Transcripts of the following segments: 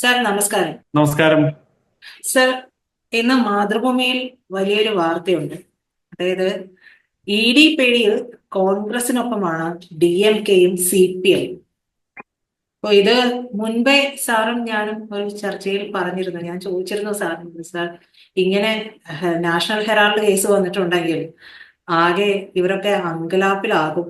Sir നമസ്കാരം. നമസ്കാരം. Sir ഇന്ന് മാതൃഭൂമിയിൽ വലിയൊരു വാർത്തയുണ്ട്. അതായത് ഇ ഡി പേടിയിൽ കോൺഗ്രസിനൊപ്പമാണ് ഡി എം കെയും സി പി ഐ. അപ്പൊ ഇത് മുൻപേ സാറും ഞാനും ഒരു ചർച്ചയിൽ പറഞ്ഞിരുന്നു. ഞാൻ ചോദിച്ചിരുന്നു സാറിനോട് സാർ ഇങ്ങനെ നാഷണൽ ഹെറാൾഡ് കേസ് വന്നിട്ടുണ്ടെങ്കിൽ ആകെ ഇവരൊക്കെ അങ്കലാപ്പിലാകും.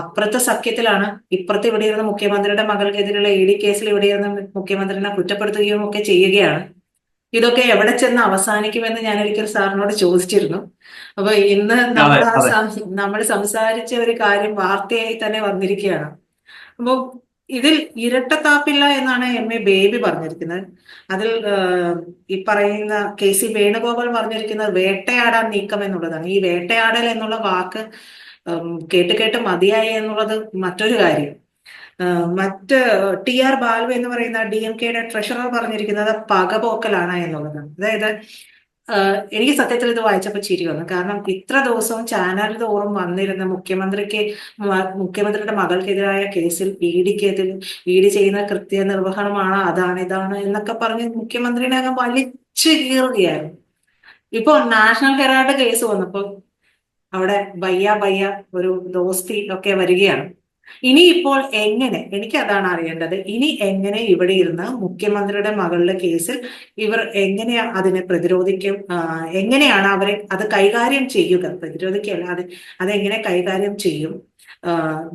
അപ്പുറത്തെ സഖ്യത്തിലാണ്. ഇപ്പുറത്ത് ഇവിടെ ഇരുന്ന മുഖ്യമന്ത്രിയുടെ മകൾക്കെതിരെയുള്ള ഇ ഡി കേസിൽ ഇവിടെ ഇരുന്ന് മുഖ്യമന്ത്രിനെ കുറ്റപ്പെടുത്തുകയും ഒക്കെ ചെയ്യുകയാണ്. ഇതൊക്കെ എവിടെ ചെന്ന് അവസാനിക്കുമെന്ന് ഞാൻ ഒരിക്കൽ സാറിനോട് ചോദിച്ചിരുന്നു. അപ്പൊ ഇന്ന് നമ്മൾ നമ്മൾ സംസാരിച്ച ഒരു കാര്യം വാർത്തയായി തന്നെ വന്നിരിക്കുകയാണ്. അപ്പൊ ഇതിൽ ഇരട്ടത്താപ്പില്ല എന്നാണ് എം എ ബേബി പറഞ്ഞിരിക്കുന്നത്. അതിൽ ഈ പറയുന്ന കെ സി വേണുഗോപാൽ പറഞ്ഞിരിക്കുന്നത് വേട്ടയാടാൻ നീക്കം എന്നുള്ളതാണ്. ഈ വേട്ടയാടൽ എന്നുള്ള വാക്ക് കേട്ട് കേട്ട് മതിയായി എന്നുള്ളത് മറ്റൊരു കാര്യം. മറ്റ് ടി ആർ ബാലു എന്ന് പറയുന്ന ഡി എം കെയുടെ ട്രഷറർ പറഞ്ഞിരിക്കുന്നത് പകപോക്കലാണ് എന്നുള്ളത് അതായത് എനിക്ക് സത്യത്തിൽ ഇത് വായിച്ചപ്പോൾ ചിരി വന്നു. കാരണം ഇത്ര ദിവസവും ചാനൽ തോറും വന്നിരുന്ന മുഖ്യമന്ത്രിക്ക് മുഖ്യമന്ത്രിയുടെ മകൾക്കെതിരായ കേസിൽ ഇ ഡിക്കെതിൽ ഇ ഡി ചെയ്യുന്ന കൃത്യനിർവഹണമാണ് അതാണ് ഇതാണ് എന്നൊക്കെ പറഞ്ഞ് മുഖ്യമന്ത്രിനെ അങ്ങ് വലിച്ചു കീറുകയായിരുന്നു. ഇപ്പൊ നാഷണൽ ഹെറാൾഡ് കേസ് വന്നപ്പോൾ അവിടെ ബയ്യ ബയ്യ ഒരു ദോസ്തി ഒക്കെ വരികയാണ്. ഇനി ഇപ്പോൾ എങ്ങനെ എനിക്ക് അതാണ് അറിയേണ്ടത് ഇനി എങ്ങനെ ഇവിടെ ഇരുന്ന് മുഖ്യമന്ത്രിയുടെ മകളുടെ കേസിൽ ഇവർ എങ്ങനെ അതിനെ പ്രതിരോധിക്കും എങ്ങനെയാണ് അവരെ അത് കൈകാര്യം ചെയ്യുക? പ്രതിരോധിക്കുകയല്ല അത് അതെങ്ങനെ കൈകാര്യം ചെയ്യും?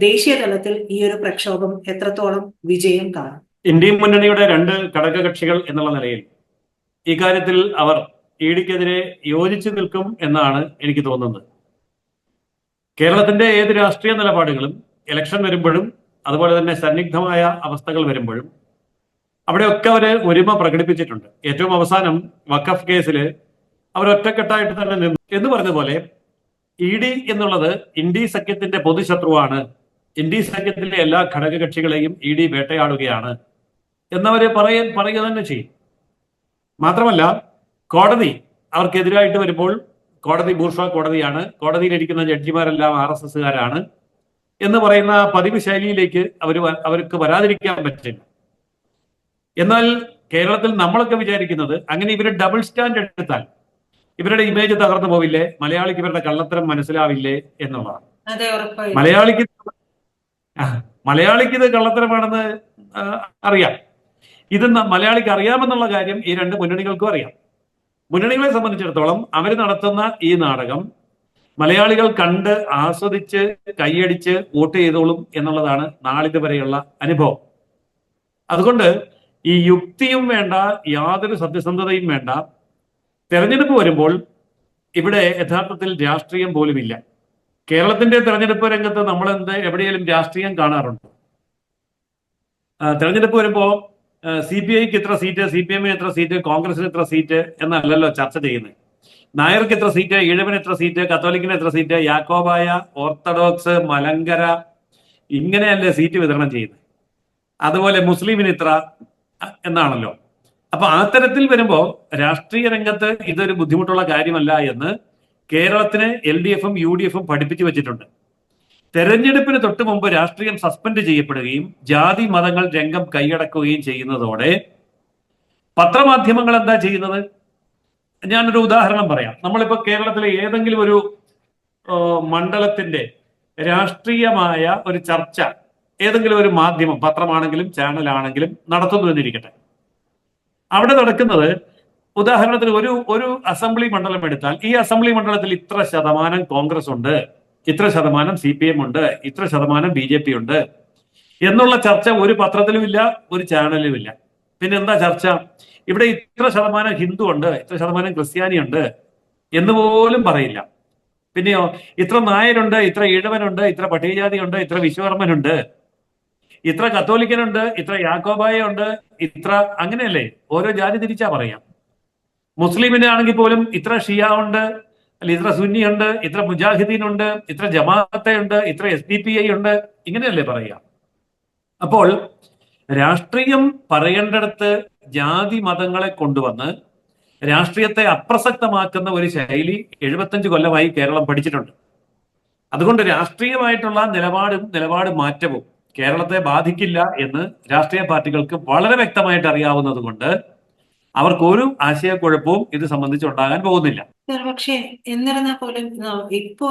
ദേശീയ തലത്തിൽ ഈ ഒരു പ്രക്ഷോഭം എത്രത്തോളം വിജയം കാണും? ഇന്ത്യൻ മുന്നണിയുടെ രണ്ട് ഘടകകക്ഷികൾ എന്നുള്ള നിലയിൽ ഇക്കാര്യത്തിൽ അവർ ഇ ഡിക്കെതിരെ യോജിച്ചു നിൽക്കും എന്നാണ് എനിക്ക് തോന്നുന്നത്. കേരളത്തിന്റെ ഏത് രാഷ്ട്രീയ നിലപാടുകളും ഇലക്ഷൻ വരുമ്പോഴും അതുപോലെ തന്നെ സന്നിഗ്ധമായ അവസ്ഥകൾ വരുമ്പോഴും അവിടെയൊക്കെ അവർ ഒരുമ പ്രകടിപ്പിച്ചിട്ടുണ്ട്. ഏറ്റവും അവസാനം വഖഫ് കേസിൽ അവർ ഒറ്റക്കെട്ടായിട്ട് തന്നെ നിന്നു. എന്ന് പറഞ്ഞ പോലെ ഇ ഡി എന്നുള്ളത് ഇൻഡി സഖ്യത്തിന്റെ പൊതുശത്രുവാണ്. ഇൻഡി സഖ്യത്തിലെ എല്ലാ ഘടകകക്ഷികളെയും ഇ ഡി വേട്ടയാടുകയാണ് എന്നവര് പറയാൻ പറയുക തന്നെ ചെയ്യും. മാത്രമല്ല കോടതി അവർക്കെതിരായിട്ട് വരുമ്പോൾ കോടതി ബൂർഷ കോടതിയാണ്. കോടതിയിലിരിക്കുന്ന ജഡ്ജിമാരെല്ലാം ആർ എസ് എസ്സുകാരാണ്. എന്ന് പറയുന്ന പതിവ് ശൈലിയിലേക്ക് അവർ അവർക്ക് വരാതിരിക്കാൻ പറ്റില്ല. എന്നാൽ കേരളത്തിൽ നമ്മളൊക്കെ വിചാരിക്കുന്നത് അങ്ങനെ ഇവർ ഡബിൾ സ്റ്റാൻഡ് എടുത്താൽ ഇവരുടെ ഇമേജ് തകർന്നു പോവില്ലേ? മലയാളിക്ക് ഇവരുടെ കള്ളത്തരം മനസ്സിലാവില്ലേ എന്നുള്ളതാണ്. മലയാളിക്ക് മലയാളിക്ക് ഇത് കള്ളത്തരമാണെന്ന് അറിയാം. ഇത് മലയാളിക്ക് അറിയാമെന്നുള്ള കാര്യം ഈ രണ്ട് മുന്നണികൾക്കും അറിയാം. മുന്നണികളെ സംബന്ധിച്ചിടത്തോളം അവർ നടത്തുന്ന ഈ നാടകം മലയാളികൾ കണ്ട് ആസ്വദിച്ച് കൈയടിച്ച് വോട്ട് ചെയ്തോളും എന്നുള്ളതാണ് നാളിതുവരെയുള്ള അനുഭവം. അതുകൊണ്ട് ഈ യുക്തിയും വേണ്ട യാതൊരു സത്യസന്ധതയും വേണ്ട തെരഞ്ഞെടുപ്പ് വരുമ്പോൾ ഇവിടെ യഥാർത്ഥത്തിൽ രാഷ്ട്രീയം പോലുമില്ല. കേരളത്തിന്റെ തെരഞ്ഞെടുപ്പ് രംഗത്ത് നമ്മൾ എന്ത് എവിടെയെങ്കിലും രാഷ്ട്രീയം കാണാറുണ്ട്? തെരഞ്ഞെടുപ്പ് വരുമ്പോ സി പി ഐക്ക് ഇത്ര സീറ്റ് സി പി എമ്മിന് എത്ര സീറ്റ് കോൺഗ്രസിന് എത്ര സീറ്റ് എന്നല്ലല്ലോ ചർച്ച ചെയ്യുന്നത്. നായർക്ക് എത്ര സീറ്റ് ഈഴവന് എത്ര സീറ്റ് കത്തോലിക്കിന് എത്ര സീറ്റ് യാക്കോബായ ഓർത്തഡോക്സ് മലങ്കര ഇങ്ങനെയല്ലേ സീറ്റ് വിതരണം ചെയ്യുന്നത്. അതുപോലെ മുസ്ലിമിന് ഇത്ര എന്നാണല്ലോ. അപ്പൊ അത്തരത്തിൽ വരുമ്പോൾ വരുമ്പോ രാഷ്ട്രീയ രംഗത്ത് ഇതൊരു ബുദ്ധിമുട്ടുള്ള കാര്യമല്ല എന്ന് കേരളത്തിന് എൽ ഡി എഫും യു ഡി എഫും പഠിപ്പിച്ചു വെച്ചിട്ടുണ്ട്. തെരഞ്ഞെടുപ്പിന് തൊട്ട് മുമ്പ് രാഷ്ട്രീയം സസ്പെൻഡ് ചെയ്യപ്പെടുകയും ജാതി മതങ്ങൾ രംഗം കൈയടക്കുകയും ചെയ്യുന്നതോടെ പത്രമാധ്യമങ്ങൾ എന്താ ചെയ്യുന്നത്? ഞാനൊരു ഉദാഹരണം പറയാം. നമ്മളിപ്പോ കേരളത്തിലെ ഏതെങ്കിലും ഒരു മണ്ഡലത്തിന്റെ രാഷ്ട്രീയമായ ഒരു ചർച്ച ഏതെങ്കിലും ഒരു മാധ്യമം പത്രമാണെങ്കിലും ചാനലാണെങ്കിലും നടത്തുന്നു എന്നിരിക്കട്ടെ. അവിടെ നടക്കുന്നത് ഉദാഹരണത്തിന് ഒരു ഒരു അസംബ്ലി മണ്ഡലം എടുത്താൽ ഈ അസംബ്ലി മണ്ഡലത്തിൽ ഇത്ര ശതമാനം കോൺഗ്രസ് ഉണ്ട്. ഇത്ര ശതമാനം സി പി എം ഉണ്ട് ഇത്ര ശതമാനം ബി ജെ പി ഉണ്ട് എന്നുള്ള ചർച്ച ഒരു പത്രത്തിലുമില്ല ഒരു ചാനലിലുമില്ല പിന്നെ എന്താ ചർച്ച? ഇവിടെ ഇത്ര ശതമാനം ഹിന്ദു ഉണ്ട് ഇത്ര ശതമാനം ക്രിസ്ത്യാനി ഉണ്ട് എന്ന് പോലും പറയില്ല. പിന്നെയോ ഇത്ര നായരുണ്ട് ഇത്ര ഈഴവനുണ്ട് ഇത്ര പട്ടികജാതി ഉണ്ട് ഇത്ര വിശ്വകർമ്മനുണ്ട് ഇത്ര കത്തോലിക്കനുണ്ട് ഇത്ര യാക്കോബായ ഉണ്ട് ഇത്ര അങ്ങനെയല്ലേ? ഓരോ ജാതി തിരിച്ചാ പറയാം. മുസ്ലിമിനാണെങ്കിൽ പോലും ഇത്ര ഷിയ ഉണ്ട് അല്ല ഇത്ര സുന്നി ഉണ്ട് ഇത്ര മുജാഹിദീൻ ഉണ്ട് ഇത്ര ജമാഅത്തെ ഉണ്ട് ഇത്ര എസ് ഡി പി ഐ ഉണ്ട് ഇങ്ങനെയല്ലേ പറയുക? അപ്പോൾ രാഷ്ട്രീയം പറയേണ്ടടുത്ത് ജാതി മതങ്ങളെ കൊണ്ടുവന്ന് രാഷ്ട്രീയത്തെ അപ്രസക്തമാക്കുന്ന ഒരു ശൈലി എഴുപത്തഞ്ച് കൊല്ലമായി കേരളം പഠിച്ചിട്ടുണ്ട്. അതുകൊണ്ട് രാഷ്ട്രീയമായിട്ടുള്ള നിലപാടും നിലപാട് മാറ്റവും കേരളത്തെ ബാധിക്കില്ല എന്ന് രാഷ്ട്രീയ പാർട്ടികൾക്ക് വളരെ വ്യക്തമായിട്ട് അറിയാവുന്നത് കൊണ്ട് അവർക്ക് ഒരു ആശയക്കുഴപ്പവും ഇത് സംബന്ധിച്ച് ഉണ്ടാകാൻ പോകുന്നില്ല പക്ഷേ എന്നിരുന്നാൽ പോലും ഇപ്പോ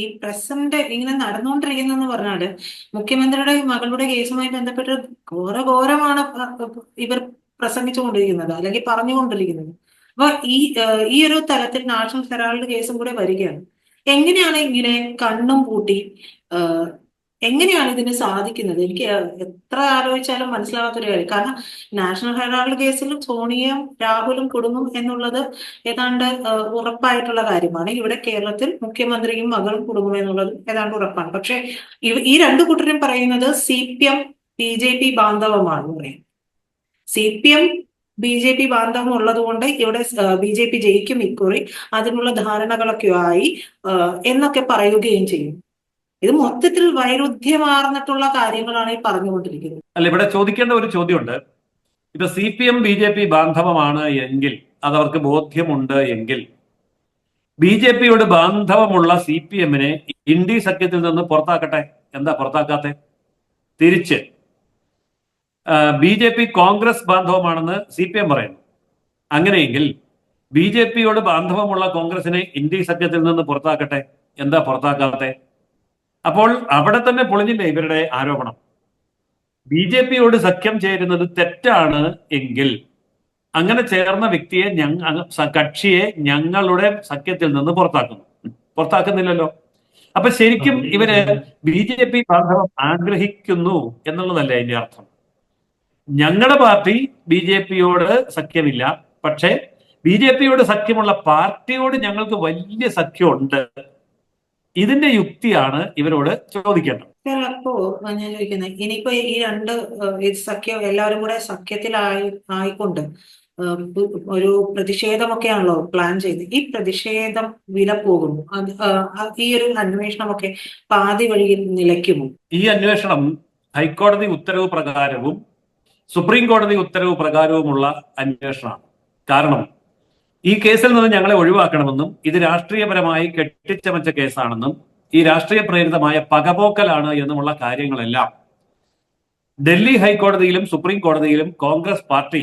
ഈ പ്രസന്റ് ഇങ്ങനെ നടന്നുകൊണ്ടിരിക്കുന്നെന്ന് പറഞ്ഞാൽ മുഖ്യമന്ത്രിയുടെ മകളുടെ കേസുമായി ബന്ധപ്പെട്ട് ഘോര ഘോരമാണ് ഇവർ പ്രസംഗിച്ചുകൊണ്ടിരിക്കുന്നത് അല്ലെങ്കിൽ പറഞ്ഞുകൊണ്ടിരിക്കുന്നത്. അപ്പൊ ഈ ഈ ഒരു തലത്തിൽ നാഷണൽ ഹെറാൾഡ് കേസും കൂടെ വരികയാണ്. എങ്ങനെയാണ് ഇങ്ങനെ കണ്ണും പൂട്ടി എങ്ങനെയാണ് ഇതിന് സാധിക്കുന്നത്? എനിക്ക് എത്ര ആലോചിച്ചാലും മനസ്സിലാവാത്തൊരു കാര്യം. കാരണം നാഷണൽ ഹെറാൾഡ് കേസിൽ സോണിയയും രാഹുലും കുടുങ്ങും എന്നുള്ളത് ഏതാണ്ട് ഉറപ്പായിട്ടുള്ള കാര്യമാണ്. ഇവിടെ കേരളത്തിൽ മുഖ്യമന്ത്രിയും മകളും കുടുങ്ങും എന്നുള്ളത് ഏതാണ്ട് ഉറപ്പാണ്. പക്ഷെ ഈ രണ്ടു കൂട്ടരും പറയുന്നത് C P M B J P ബാന്ധവമാണ് പറയും. C P M B J P ബാന്ധവം ഉള്ളത് കൊണ്ട് ഇവിടെ ബി ജെ പി ജയിക്കും ഇക്കുറി. അതിനുള്ള ധാരണകളൊക്കെ ആയി എന്നൊക്കെ പറയുകയും ചെയ്യും. ഇത് മൊത്തത്തിൽ വൈരുദ്ധ്യമാർന്നിട്ടുള്ള കാര്യങ്ങളാണ് ഈ പറഞ്ഞുകൊണ്ടിരിക്കുന്നത്. അല്ല ഇവിടെ ചോദിക്കേണ്ട ഒരു ചോദ്യമുണ്ട്. ഇപ്പൊ C P M B J P ബാന്ധവമാണ് എങ്കിൽ അത് അവർക്ക് ബോധ്യമുണ്ട് എങ്കിൽ ബി ജെ പിയോട് ബാന്ധവമുള്ള സി പി എമ്മിനെ ഇന്ത്യ സഖ്യത്തിൽ നിന്ന് പുറത്താക്കട്ടെ? എന്താ പുറത്താക്കാത്തെ? തിരിച്ച്. ബി ജെ പി കോൺഗ്രസ് ബാന്ധവമാണെന്ന് സി പി എം പറയുന്നു. അങ്ങനെയെങ്കിൽ ബി ജെ പിയോട് ബാന്ധവമുള്ള കോൺഗ്രസിനെ ഇന്ത്യ സഖ്യത്തിൽ നിന്ന് പുറത്താക്കട്ടെ? എന്താ പുറത്താക്കാത്തെ? അപ്പോൾ അവിടെ തന്നെ പൊളിഞ്ഞില്ലേ ഇവരുടെ ആരോപണം? ബി ജെ പിയോട് സഖ്യം ചേരുന്നത് തെറ്റാണ് എങ്കിൽ അങ്ങനെ ചേർന്ന വ്യക്തിയെ ഞങ്ങ കക്ഷിയെ ഞങ്ങളുടെ സഖ്യത്തിൽ നിന്ന് പുറത്താക്കുന്നു. പുറത്താക്കുന്നില്ലല്ലോ. അപ്പൊ ശരിക്കും ഇവർ ബി ജെ പി ബാന്ധവം ആഗ്രഹിക്കുന്നു എന്നുള്ളതല്ലേ അതിന്റെ അർത്ഥം? ഞങ്ങളുടെ പാർട്ടി ബി ജെ പിയോട് സഖ്യമില്ല. പക്ഷേ ബി ജെ പിയോട് സഖ്യമുള്ള പാർട്ടിയോട് ഞങ്ങൾക്ക് വലിയ സഖ്യമുണ്ട്. ഇതിന്റെ യുക്തിയാണ് ഇവരോട് ചോദിക്കേണ്ടത്. അപ്പോ ഞാൻ ചോദിക്കുന്നത് ഇനിയിപ്പോ ഈ രണ്ട് ഇത് സഖ്യം എല്ലാവരും കൂടെ സഖ്യത്തിലായി ആയിക്കൊണ്ട് ഒരു പ്രതിഷേധമൊക്കെയാണല്ലോ പ്ലാൻ ചെയ്ത് ഈ പ്രതിഷേധം വില പോകുന്നു ഈ ഒരു അന്വേഷണമൊക്കെ പാതി വഴിയിൽ നിലയ്ക്കുമോ? ഈ അന്വേഷണം ഹൈക്കോടതി ഉത്തരവ് പ്രകാരവും സുപ്രീം കോടതി ഉത്തരവ് പ്രകാരവുമുള്ള അന്വേഷണമാണ്. കാരണം ഈ കേസിൽ നിന്ന് ഞങ്ങളെ ഒഴിവാക്കണമെന്നും ഇത് രാഷ്ട്രീയപരമായി കെട്ടിച്ചമച്ച കേസാണെന്നും ഈ രാഷ്ട്രീയ പ്രേരിതമായ പകപോക്കലാണ് എന്നുമുള്ള കാര്യങ്ങളെല്ലാം ഡൽഹി ഹൈക്കോടതിയിലും സുപ്രീം കോടതിയിലും കോൺഗ്രസ് പാർട്ടി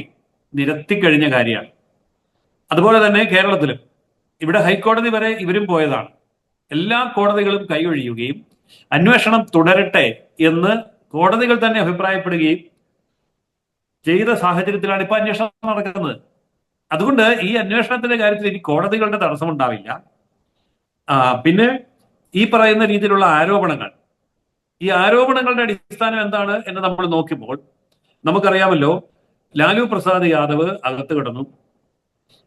നിരത്തിക്കഴിഞ്ഞ കാര്യമാണ്. അതുപോലെ തന്നെ കേരളത്തിലും. ഇവിടെ ഹൈക്കോടതി വരെ ഇവരും പോയതാണ്. എല്ലാ കോടതികളും കൈയൊഴിയുകയും അന്വേഷണം തുടരട്ടെ എന്ന് കോടതികൾ തന്നെ അഭിപ്രായപ്പെടുകയും ചെയ്ത സാഹചര്യത്തിലാണ് ഇപ്പൊ അന്വേഷണം നടക്കുന്നത്. അതുകൊണ്ട് ഈ അന്വേഷണത്തിന്റെ കാര്യത്തിൽ ഇനി കോടതികളുടെ തടസ്സമുണ്ടാവില്ല പിന്നെ ഈ പറയുന്ന രീതിയിലുള്ള ആരോപണങ്ങൾ. ഈ ആരോപണങ്ങളുടെ അടിസ്ഥാനം എന്താണ് എന്ന് നമ്മൾ നോക്കുമ്പോൾ നമുക്കറിയാമല്ലോ ലാലു പ്രസാദ് യാദവ് അകത്ത് കിടന്നു.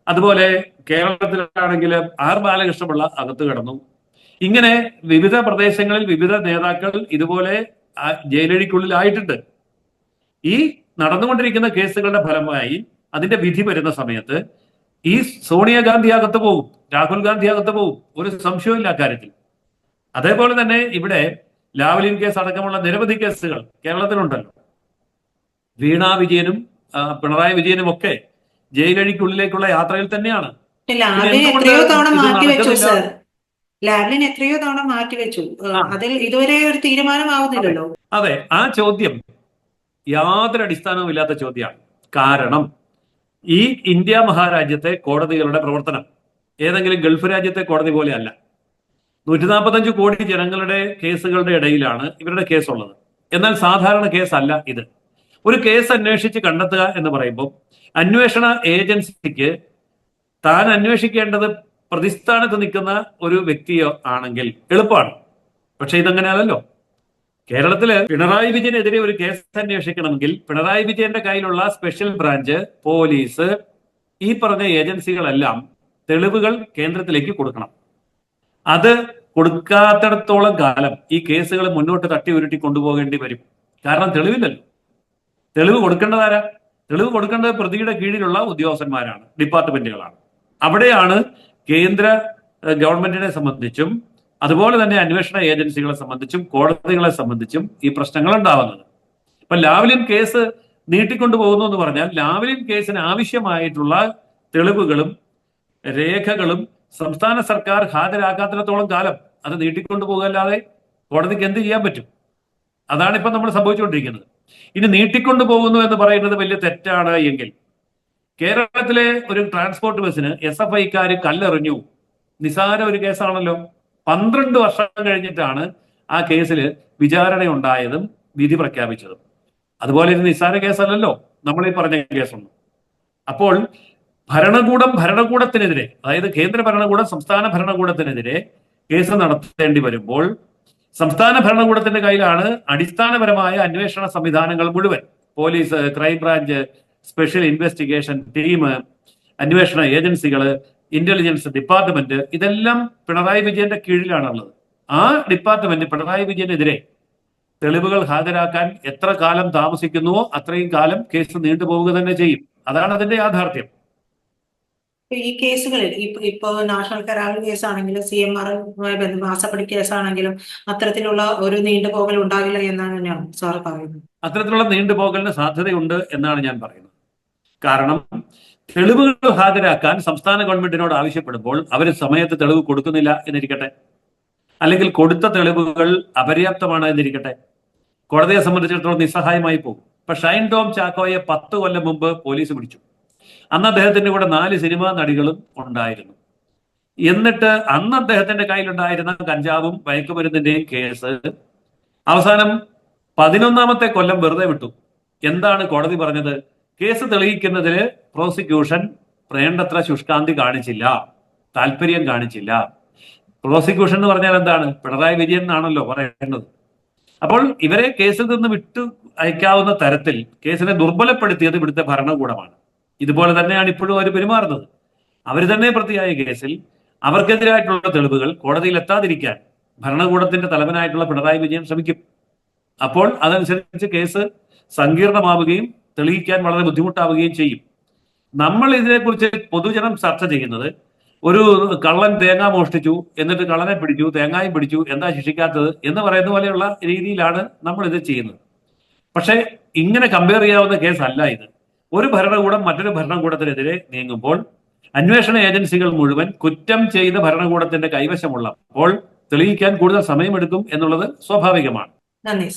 അതുപോലെ കേരളത്തിലാണെങ്കിൽ ആർ ബാലകൃഷ്ണപിള്ള അകത്ത് കിടന്നു. ഇങ്ങനെ വിവിധ പ്രദേശങ്ങളിൽ വിവിധ നേതാക്കൾ ഇതുപോലെ ജയിലഴിക്കുള്ളിലായിട്ടുണ്ട്. ഈ നടന്നുകൊണ്ടിരിക്കുന്ന കേസുകളുടെ ഫലമായി അതിന്റെ വിധി വരുന്ന സമയത്ത് ഈ സോണിയാഗാന്ധി അകത്ത് പോകും രാഹുൽ ഗാന്ധി അകത്ത് പോകും ഒരു സംശയവും അക്കാര്യത്തിൽ. അതേപോലെ തന്നെ ഇവിടെ ലാവലിൻ കേസ് അടക്കമുള്ള നിരവധി കേസുകൾ കേരളത്തിലുണ്ടല്ലോ. വീണ വിജയനും പിണറായി വിജയനും ഒക്കെ ജയിലഴിക്കുള്ളിലേക്കുള്ള യാത്രയിൽ തന്നെയാണ്. എത്രയോ തവണ മാറ്റി മാറ്റിവെച്ചു സർ. ലാവ്ലിൻ എത്രയോ തവണ മാറ്റിവെച്ചു വെച്ചു. അതിൽ ഇതുവരെ ഒരു തീരുമാനമാവുന്നില്ലല്ലോ. അതെ ആ ചോദ്യം യാതൊരു അടിസ്ഥാനവും ഇല്ലാത്ത ചോദ്യമാണ്. കാരണം ഈ ഇന്ത്യ മഹാരാജ്യത്തെ കോടതികളുടെ പ്രവർത്തനം. ഏതെങ്കിലും ഗൾഫ് രാജ്യത്തെ കോടതി പോലെയല്ല. നൂറ്റി നാൽപ്പത്തഞ്ച് കോടി ജനങ്ങളുടെ കേസുകളുടെ ഇടയിലാണ് ഇവരുടെ കേസുള്ളത്. എന്നാൽ സാധാരണ കേസല്ല ഇത്. ഒരു കേസ് അന്വേഷിച്ച് കണ്ടെത്തുക എന്ന് പറയുമ്പോൾ അന്വേഷണ ഏജൻസിക്ക് താൻ അന്വേഷിക്കേണ്ടത് പ്രതിസ്ഥാനത്ത് നിൽക്കുന്ന ഒരു വ്യക്തിയോ ആണെങ്കിൽ എളുപ്പമാണ്. പക്ഷെ ഇതങ്ങനെയല്ലല്ലോ കേരളത്തിൽ പിണറായി വിജയനെതിരെ ഒരു കേസ് അന്വേഷിക്കണമെങ്കിൽ പിണറായി വിജയന്റെ കയ്യിലുള്ള സ്പെഷ്യൽ ബ്രാഞ്ച് പോലീസ് ഈ പറഞ്ഞ ഏജൻസികളെല്ലാം തെളിവുകൾ കേന്ദ്രത്തിലേക്ക് കൊടുക്കണം. അത് കൊടുക്കാത്തിടത്തോളം കാലം ഈ കേസുകൾ മുന്നോട്ട് തട്ടി ഉരുട്ടി കൊണ്ടുപോകേണ്ടി വരും. കാരണം തെളിവില്ലല്ലോ. തെളിവ് കൊടുക്കേണ്ടതാരാ? തെളിവ് കൊടുക്കേണ്ടത് പ്രതിയുടെ കീഴിലുള്ള ഉദ്യോഗസ്ഥന്മാരാണ് ഡിപ്പാർട്ട്മെന്റുകളാണ്. അവിടെയാണ് കേന്ദ്ര ഗവൺമെന്റിനെ സംബന്ധിച്ചും അതുപോലെ തന്നെ അന്വേഷണ ഏജൻസികളെ സംബന്ധിച്ചും കോടതികളെ സംബന്ധിച്ചും ഈ പ്രശ്നങ്ങൾ ഉണ്ടാവുന്നത് ഇപ്പൊ ലാവ്ലിൻ കേസ് നീട്ടിക്കൊണ്ടു പോകുന്നു എന്ന് പറഞ്ഞാൽ ലാവ്ലിൻ കേസിന് ആവശ്യമായിട്ടുള്ള തെളിവുകളും രേഖകളും സംസ്ഥാന സർക്കാർ ഹാജരാക്കാത്തിടത്തോളം കാലം അത് നീട്ടിക്കൊണ്ടു പോകുകയല്ലാതെ കോടതിക്ക് എന്ത് ചെയ്യാൻ പറ്റും? അതാണ് ഇപ്പൊ നമ്മൾ സംഭവിച്ചുകൊണ്ടിരിക്കുന്നത്. ഇനി നീട്ടിക്കൊണ്ടു പോകുന്നു എന്ന് പറയുന്നത് വലിയ തെറ്റാണ് എങ്കിൽ കേരളത്തിലെ ഒരു ട്രാൻസ്പോർട്ട് ബസ്സിന് എസ് എഫ് ഐക്കാർ കല്ലെറിഞ്ഞു. നിസാര ഒരു കേസാണല്ലോ. പന്ത്രണ്ട് വർഷം കഴിഞ്ഞിട്ടാണ് ആ കേസിൽ വിചാരണ ഉണ്ടായതും വിധി പ്രഖ്യാപിച്ചതും. അതുപോലെ ഇത് നിസ്സാര കേസല്ലല്ലോ. നമ്മൾ ഈ പറഞ്ഞ കേസൊന്നും. അപ്പോൾ ഭരണകൂടം ഭരണകൂടത്തിനെതിരെ അതായത് കേന്ദ്ര ഭരണകൂടം സംസ്ഥാന ഭരണകൂടത്തിനെതിരെ കേസ് നടത്തേണ്ടി വരുമ്പോൾ സംസ്ഥാന ഭരണകൂടത്തിന്റെ കയ്യിലാണ് അടിസ്ഥാനപരമായ അന്വേഷണ സംവിധാനങ്ങൾ മുഴുവൻ. Police crime branch special investigation team അന്വേഷണ ഏജൻസികൾ ഇന്റലിജൻസ് ഡിപ്പാർട്ട്മെന്റ് ഇതെല്ലാം പിണറായി വിജയന്റെ കീഴിലാണുള്ളത്. ആ ഡിപ്പാർട്ട്മെന്റ് പിണറായി വിജയനെതിരെ തെളിവുകൾ ഹാജരാക്കാൻ എത്ര കാലം താമസിക്കുന്നുവോ അത്രയും കാലം കേസ് നീണ്ടുപോവുക തന്നെ ചെയ്യും. അതാണ് അതിന്റെ യാഥാർത്ഥ്യം. ഈ കേസുകളിൽ ഇപ്പൊ നാഷണൽ കരാർ കേസാണെങ്കിലും സി എം ബന്ധം മാസപ്പടി കേസാണെങ്കിലും അത്തരത്തിലുള്ള ഒരു നീണ്ടുപോകൽ ഉണ്ടാകില്ല എന്നാണ് ഞാൻ സാറ് പറയുന്നത്. അത്തരത്തിലുള്ള നീണ്ടുപോകലിന് സാധ്യതയുണ്ട് എന്നാണ് ഞാൻ പറയുന്നത്. കാരണം തെളിവുകൾ ഹാജരാക്കാൻ സംസ്ഥാന ഗവൺമെന്റിനോട് ആവശ്യപ്പെടുമ്പോൾ അവർ സമയത്ത് തെളിവ് കൊടുക്കുന്നില്ല എന്നിരിക്കട്ടെ. അല്ലെങ്കിൽ കൊടുത്ത തെളിവുകൾ അപര്യാപ്തമാണ് എന്നിരിക്കട്ടെ. കോടതിയെ സംബന്ധിച്ചിടത്തോളം നിസ്സഹായമായി പോകും. ഇപ്പൊ ഷൈൻ ടോം ചാക്കോയെ പത്ത് കൊല്ലം മുമ്പ് പോലീസ് പിടിച്ചു. അന്ന് അദ്ദേഹത്തിന്റെ കൂടെ നാല് സിനിമാ നടികളും ഉണ്ടായിരുന്നു. എന്നിട്ട് അന്ന് അദ്ദേഹത്തിന്റെ കയ്യിലുണ്ടായിരുന്ന കഞ്ചാവും മയക്കുമരുന്നിന്റെയും കേസ് അവസാനം പതിനൊന്നാമത്തെ കൊല്ലം വെറുതെ വിട്ടു. എന്താണ് കോടതി പറഞ്ഞത്? കേസ് തെളിയിക്കുന്നതിൽ പ്രോസിക്യൂഷൻ വേണ്ടത്ര ശുഷ്കാന്തി കാണിച്ചില്ല താല്പര്യം കാണിച്ചില്ല. പ്രോസിക്യൂഷൻ എന്ന് പറഞ്ഞാൽ എന്താണ്? പിണറായി വിജയൻ എന്നാണല്ലോ പറയേണ്ടത്. അപ്പോൾ ഇവരെ കേസിൽ നിന്ന് വിട്ടു അയക്കാവുന്ന തരത്തിൽ കേസിനെ ദുർബലപ്പെടുത്തിയത് ഇവിടുത്തെ ഭരണകൂടമാണ്. ഇതുപോലെ തന്നെയാണ് ഇപ്പോഴും അവർ പെരുമാറുന്നത്. അവർ തന്നെ പ്രതിയായ കേസിൽ അവർക്കെതിരായിട്ടുള്ള തെളിവുകൾ കോടതിയിൽ എത്താതിരിക്കാൻ ഭരണകൂടത്തിന്റെ തലവനായിട്ടുള്ള പിണറായി വിജയൻ ശ്രമിക്കും. അപ്പോൾ അതനുസരിച്ച് കേസ് സങ്കീർണമാവുകയും തെളിയിക്കാൻ വളരെ ബുദ്ധിമുട്ടാവുകയും ചെയ്യും. നമ്മൾ ഇതിനെക്കുറിച്ച് പൊതുജനം ചർച്ച ചെയ്യുന്നത് ഒരു കള്ളൻ തേങ്ങ മോഷ്ടിച്ചു എന്നിട്ട് കള്ളനെ പിടിച്ചു തേങ്ങായും പിടിച്ചു എന്താ ശിക്ഷിക്കാത്തത് എന്ന് പറയുന്ന പോലെയുള്ള രീതിയിലാണ് നമ്മൾ ഇത് ചെയ്യുന്നത്. പക്ഷേ ഇങ്ങനെ കമ്പയർ ചെയ്യാവുന്ന കേസല്ല ഇത്. ഒരു ഭരണകൂടം മറ്റൊരു ഭരണകൂടത്തിനെതിരെ നീങ്ങുമ്പോൾ അന്വേഷണ ഏജൻസികൾ മുഴുവൻ കുറ്റം ചെയ്ത ഭരണകൂടത്തിന്റെ കൈവശമുള്ളപ്പോൾ തെളിയിക്കാൻ കൂടുതൽ സമയമെടുക്കും എന്നുള്ളത് സ്വാഭാവികമാണ്. നന്ദി